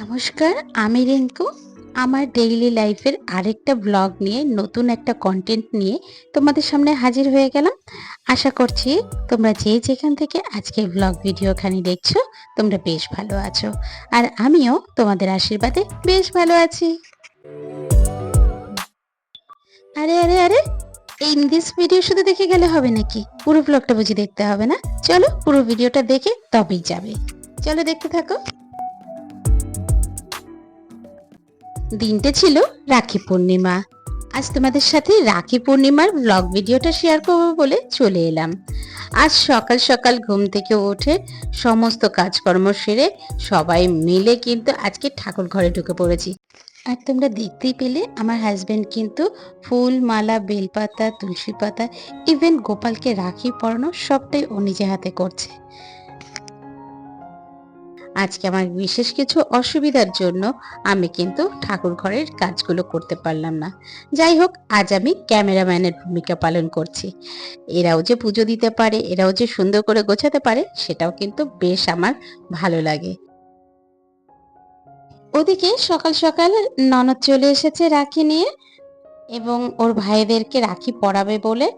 নমস্কার, আমি রিঙ্কু। আমার ডেইলি লাইফের আরেকটা ব্লগ নিয়ে, নতুন একটা কন্টেন্ট নিয়ে তোমাদের সামনে হাজির হয়ে গেলাম। আশা করছি তোমরা যে যেখান থেকে আজকে ব্লগ ভিডিওখানি দেখছ, তোমরা বেশ ভালো আছো। আর আমিও তোমাদের আশীর্বাদে বেশ ভালো আছি। আরে আরে আরে! এই দিস ভিডিও শুধু দেখে গেলে হবে নাকি? পুরো ব্লগটা বুঝি দেখতে হবে না? চলো পুরো ভিডিওটা দেখে তবেই যাবে। চলো দেখতে থাকো। দিনটা ছিল রাখি পূর্ণিমা। আজ তোমাদের সাথে রাখি পূর্ণিমার ব্লগ ভিডিওটা শেয়ার করব বলে চলে এলাম। আজ সকাল সকাল ঘুম থেকে উঠে সমস্ত কাজকর্ম সেরে সবাই মিলে কিন্তু আজকে ঠাকুর ঘরে ঢুকে পড়েছি। আর তোমরা দেখতেই পেলে আমার হাজব্যান্ড কিন্তু ফুল মালা, বেলপাতা, তুলসী পাতা ইভেন গোপালকে রাখি পরানো সবটাই ও নিজে হাতে করছে। আজকে আমার বিশেষ কিছু অসুবিধার জন্য আমি কিন্তু ঠাকুর ঘরের কাজগুলো করতে পারলাম না। যাই হোক, আজ আমি ক্যামেরাম্যানের ভূমিকা পালন করছি। এরাও যে পুজো দিতে পারে, এরাও যে সুন্দর করে গোছাতে পারে, সেটাও কিন্তু বেশ আমার ভালো লাগে। ওদিকে সকাল সকাল ননদ চলে এসেছে রাখি নিয়ে। এবং ওর ভাইদেরকে রাখি পরাবে বলে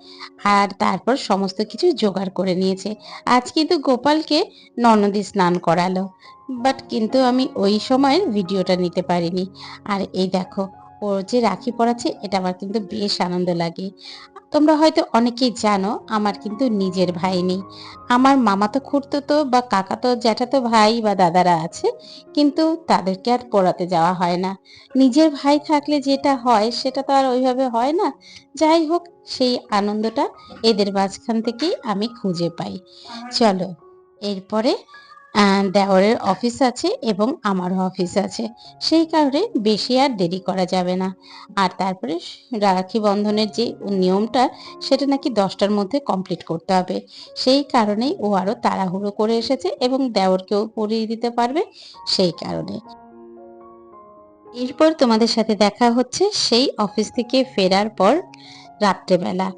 আর তারপর সমস্ত কিছু জোগাড় করে নিয়েছে। আজ কিন্তু গোপালকে ননদি স্নান করালো। বাট কিন্তু আমি ওই সময়ের ভিডিওটা নিতে পারিনি। আর এই দেখো, ওর যে রাখি পড়াচ্ছে এটা আমার কিন্তু বেশ আনন্দ লাগে। তোমরা হয়তো অনেকেই জানো, আমার কিন্তু নিজের ভাই নেই। আমার মামাতো খুঁড়তো বা কাকাতো জ্যাঠাতো ভাই বা দাদারা আছে, কিন্তু তাদেরকে আর পড়াতে যাওয়া হয় না। নিজের ভাই থাকলে যেটা হয়, সেটা তো আর ওইভাবে হয় না। যাই হোক, সেই আনন্দটা এদের মাঝখান থেকেই আমি খুঁজে পাই। চলো, এরপরে আহ, দেওরের অফিস আছে এবং আমারও অফিস আছে। সেই কারণে বেশি আর দেরি করা যাবে না। আর তারপরে রাখি বন্ধনের যে নিয়মটা সেটা নাকি দশটার মধ্যে কমপ্লিট করতে হবে। সেই কারণেই ও আরও তাড়াহুড়ো করে এসেছে এবং দেওরকেও পরিয়ে দিতে পারবে। সেই কারণে। এরপর তোমাদের সাথে দেখা হচ্ছে সেই অফিস থেকে ফেরার পর। রাত্রেবেলা।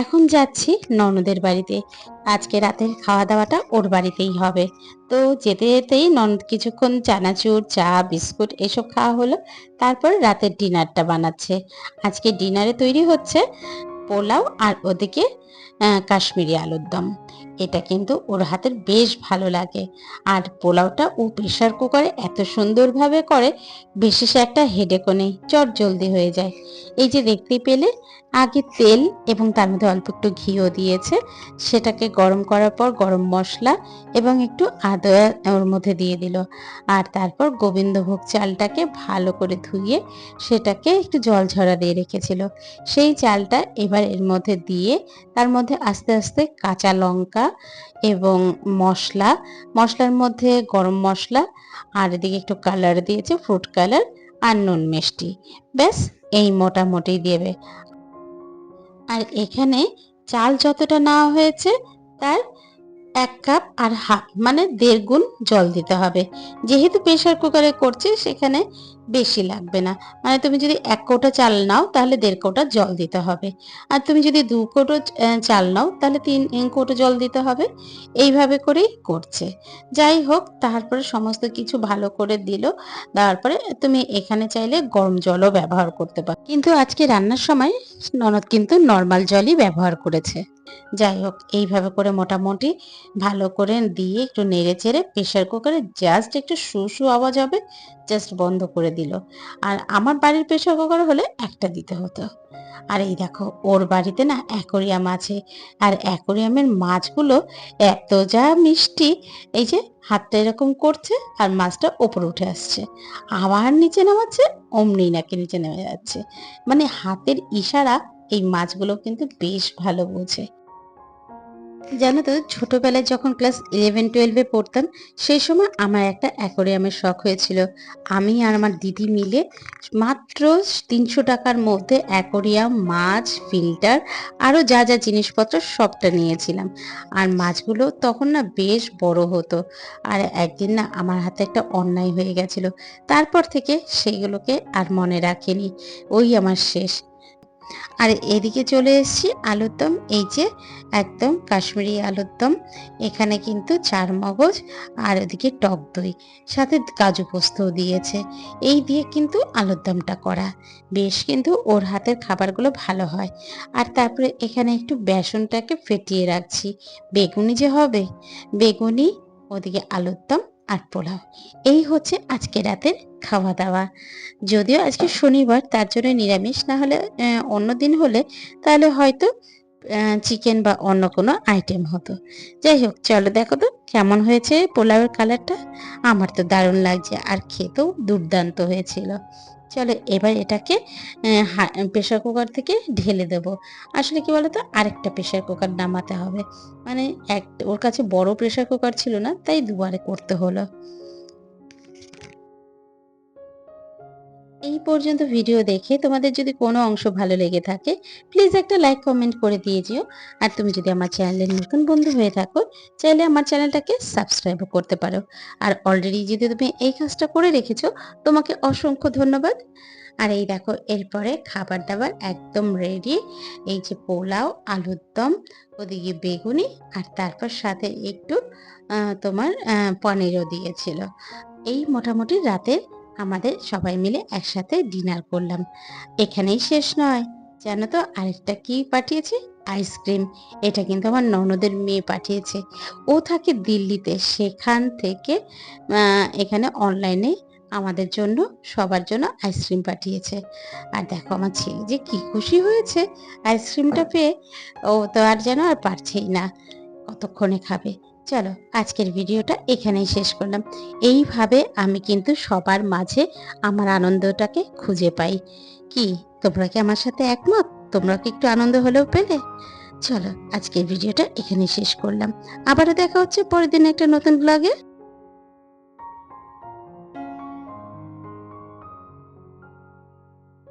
এখন যাচ্ছি ননদের বাড়িতে। আজকে রাতের খাওয়া দাওয়াটা ওর বাড়িতেই হবে। তো যেতে যেতেই ননদ কিছুক্ষণ চানাচুর, চা, বিস্কুট এসব খাওয়া হলো। তারপর রাতের ডিনারটা বানাচ্ছে। আজকে ডিনারে তৈরি হচ্ছে পোলাও আর ওদিকে কাশ্মীরি আলুর দম। এটা কিন্তু ওর হাতের বেশ ভালো লাগে। আর পোলাওটা ও প্রেশার কুকারে এত সুন্দরভাবে করে, বিশেষ একটা হেডেকো নেই চট জলদি হয়ে যায়। এই যে দেখতে পেলে আগে তেল এবং তার মধ্যে অল্প একটু ঘিও দিয়েছে। সেটাকে গরম করার পর গরম মশলা এবং একটু আদা ওর মধ্যে দিয়ে দিল। আর তারপর গোবিন্দভোগ চালটাকে ভালো করে ধুয়ে সেটাকে একটু জল ঝরা দিয়ে রেখেছিল। সেই চালটা এবার এর মধ্যে দিয়ে তার মধ্যে আস্তে আস্তে কাঁচা লঙ্কা এবং মশলা, মশলার মধ্যে গরম মশলা আর এদিকে একটু কালার দিয়েছে ফ্রুট কালার আর নুন মিষ্টি। ব্যাস, এই মোটামুটি দেবে। আর এখানে চাল যতটা নেওয়া হয়েছে তার এক কাপ আর হাফ মানে দেড় গুণ জল দিতে হবে। যেহেতু প্রেশার কুকারে করছে, সেখানে বেশি লাগবে না। মানে তুমি যদি এক কৌটা চাল নাও, তাহলে দেড় কৌটা জল দিতে হবে। আর তুমি যদি দু কৌটো চাল নাও, তাহলে তিন কৌটো জল দিতে হবে। এইভাবে করেই করছে। যাই হোক, তারপরে সমস্ত কিছু ভালো করে দিল। তারপরে তুমি এখানে চাইলে গরম জলও ব্যবহার করতে পারো কিন্তু আজকে রান্নার সময় ননদ কিন্তু নর্মাল জলই ব্যবহার করেছে। যাই হোক, এইভাবে করে মোটামুটি ভালো করে দিয়ে একটু নেড়ে চেড়ে প্রেশার কুকারে জাস্ট একটু শু আওয়াজ হবে জাস্ট বন্ধ করে দিল। আর আমার বাড়ির প্রেশার কুকার হলে একটা দিতে হতো। আর এই দেখো, ওর বাড়িতে না অ্যাকোরিয়াম আছে। আর অ্যাকোরিয়ামের মাছগুলো এত যা মিষ্টি, এই যে হাতটা এরকম করছে আর মাছটা ওপরে উঠে আসছে। আবার নিচে নামাচ্ছে, অমনি নাকি নিচে নেমে যাচ্ছে। মানে হাতের ইশারা এই মাছগুলো কিন্তু বেশ ভালো বোঝে। জানো তো, ছোটোবেলায় যখন ক্লাস ইলেভেন টুয়েলভে পড়তাম, সেই সময় আমার একটা অ্যাকোরিয়ামের শখ হয়েছিল। আমি আর আমার দিদি মিলে মাত্র তিনশো টাকার মধ্যে অ্যাকোরিয়াম মাছ ফিল্টার আরও যা যা জিনিসপত্র সবটা নিয়েছিলাম। আর মাছগুলো তখন না বেশ বড় হতো। আর একদিন না আমার হাতে একটা অন্যায় হয়ে গেছিল। তারপর থেকে সেগুলোকে আর মনে রাখিনি। ওই আমার শেষ। আর এদিকে চলে এসেছি আলুর দম এই যে একদম কাশ্মীরি আলুর দম এখানে কিন্তু চার মগজ আর ওদিকে টক দই, সাথে কাজু পোস্তও দিয়েছে। এই দিয়ে কিন্তু আলুর দমটা করা। বেশ কিন্তু ওর হাতের খাবারগুলো ভালো হয়। আর তারপরে এখানে একটু বেসনটাকে ফেটিয়ে রাখছি। বেগুনি যে হবে, বেগুনি, ওদিকে আলুর দম আর পোলাও। এই হচ্ছে আজকে রাতের খাওয়া দাওয়া যদিও আজকে শনিবার, তার জন্য নিরামিষ, না হলে অন্য দিন হলে, তাহলে হয়তো চিকেন বা অন্য কোনো আইটেম হতো। যাই হোক চলো দেখো তো কেমন হয়েছে পোলাওয়ের কালারটা আমার তো দারুণ লাগছে আর খেতেও দুর্দান্ত হয়েছিল। চলো এবার এটাকে প্রেশার কুকার থেকে ঢেলে দেবো। আসলে কি বলতো, আরেকটা প্রেশার কুকার নামাতে হবে। মানে এক, ওর কাছে বড় প্রেশার কুকার ছিল না, তাই দুবারে করতে হলো। এই পর্যন্ত ভিডিও দেখে তোমাদের যদি কোনো অংশ ভালো লেগে থাকে প্লিজ একটা লাইক কমেন্ট করে দিয়ে যেও। আর তুমি যদি আমার চ্যানেলের নতুন বন্ধু হয়ে থাকো, চাইলে আমার চ্যানেলটাকে সাবস্ক্রাইবও করতে পারো। আর অলরেডি যদি তুমি এই কাজটা করে রেখেছো, তোমাকে অসংখ্য ধন্যবাদ। আর এই দেখো, এরপরে খাবার দাবার একদম রেডি এই যে পোলাও, আলুর দম, ওদিকে বেগুনি, আর তারপর সাথে একটু তোমার পনিরও দিয়েছিল। এই মোটামুটি রাতের আমাদের সবাই মিলে একসাথে ডিনার করলাম। এখানেই শেষ নয়। জানো তো আরেকটা কি পাঠিয়েছে? আইসক্রিম। এটা কিন্তু আমার ননদের মেয়ে পাঠিয়েছে। ও থাকে দিল্লিতে। সেখান থেকে এখানে অনলাইনে আমাদের জন্য সবার জন্য আইসক্রিম পাঠিয়েছে। আর দেখো আমার ছেলে যে কি খুশি হয়েছে। আইসক্রিমটা পেয়ে ও তো আর যেন আর পারছেই না। কতক্ষণে খাবে? চলো, আজকের ভিডিওটা এখানেই শেষ করলাম। এইভাবে আমি কিন্তু সবার মাঝে আমার আনন্দটাকে খুঁজে পাই। কি, তোমরা কি আমার সাথে একমত? তোমরা কি একটু আনন্দ হলেও পেলে? চলো, আজকের ভিডিওটা এখানেই শেষ করলাম। আবারও দেখা হচ্ছে পরের দিন একটা নতুন ব্লগে